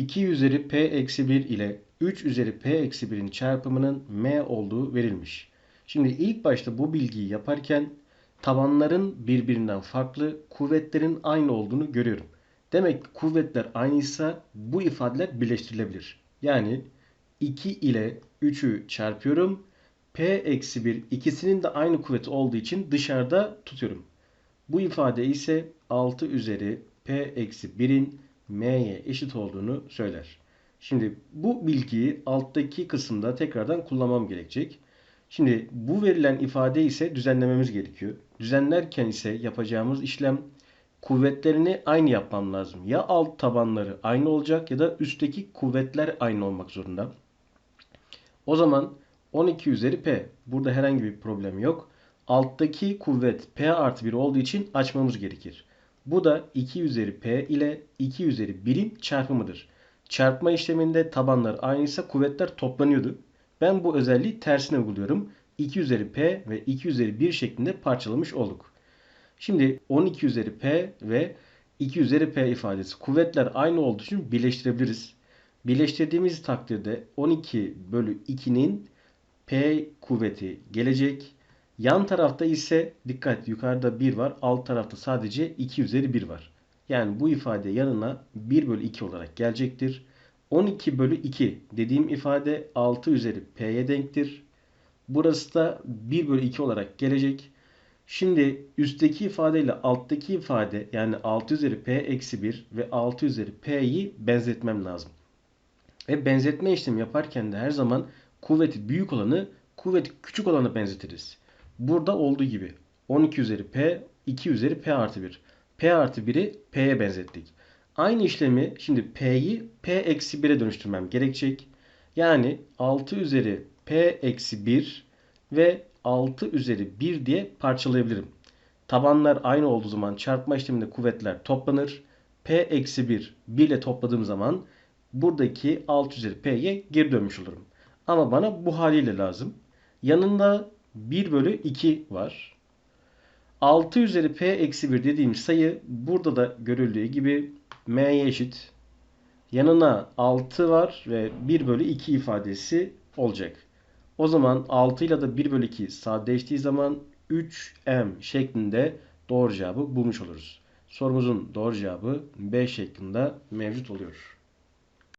2 üzeri p eksi 1 ile 3 üzeri p eksi 1'in çarpımının m olduğu verilmiş. Şimdi ilk başta bu bilgiyi yaparken tabanların birbirinden farklı, kuvvetlerin aynı olduğunu görüyorum. Demek ki kuvvetler aynıysa bu ifadeler birleştirilebilir. Yani 2 ile 3'ü çarpıyorum. P eksi 1 ikisinin de aynı kuvvet olduğu için dışarıda tutuyorum. Bu ifade ise 6 üzeri P eksi 1'in M'ye eşit olduğunu söyler. Şimdi bu bilgiyi alttaki kısımda tekrardan kullanmam gerekecek. Şimdi bu verilen ifade ise düzenlememiz gerekiyor. Düzenlerken ise yapacağımız işlem kuvvetlerini aynı yapmam lazım. Ya alt tabanları aynı olacak ya da üstteki kuvvetler aynı olmak zorunda. O zaman 12 üzeri P. Burada herhangi bir problem yok. Alttaki kuvvet P artı 1 olduğu için açmamız gerekir. Bu da 2 üzeri P ile 2 üzeri 1'in çarpımıdır. Çarpma işleminde tabanlar aynıysa kuvvetler toplanıyordu. Ben bu özelliği tersine uyguluyorum. 2 üzeri P ve 2 üzeri 1 şeklinde parçalamış olduk. Şimdi 12 üzeri P ve 2 üzeri P ifadesi kuvvetler aynı olduğu için birleştirebiliriz. Birleştirdiğimiz takdirde 12 bölü 2'nin P kuvveti gelecek. Yan tarafta ise dikkat yukarıda 1 var. Alt tarafta sadece 2 üzeri 1 var. Yani bu ifade yanına 1 bölü 2 olarak gelecektir. 12 bölü 2 dediğim ifade 6 üzeri P'ye denktir. Burası da 1 bölü 2 olarak gelecek. Şimdi üstteki ifade ile alttaki ifade yani 6 üzeri P eksi 1 ve 6 üzeri P'yi benzetmem lazım. Ve benzetme işlemi yaparken de her zaman kuvveti büyük olanı kuvveti küçük olanı benzetiriz. Burada olduğu gibi 12 üzeri P 2 üzeri P artı 1. P artı 1'i P'ye benzettik. Aynı işlemi şimdi P'yi P eksi 1'e dönüştürmem gerekecek. Yani 6 üzeri P eksi 1 ve 6 üzeri 1 diye parçalayabilirim. Tabanlar aynı olduğu zaman çarpma işleminde kuvvetler toplanır. P eksi 1 1 ile topladığım zaman buradaki 6 üzeri P'ye geri dönmüş olurum. Ama bana bu haliyle lazım. Yanında 1 bölü 2 var. 6 üzeri P eksi 1 dediğim sayı burada da görüldüğü gibi M'ye eşit. Yanına 6 var ve 1 bölü 2 ifadesi olacak. O zaman 6 ile de 1 bölü 2 sadeleştiği zaman 3M şeklinde doğru cevabı bulmuş oluruz. Sorumuzun doğru cevabı B şeklinde mevcut oluyor.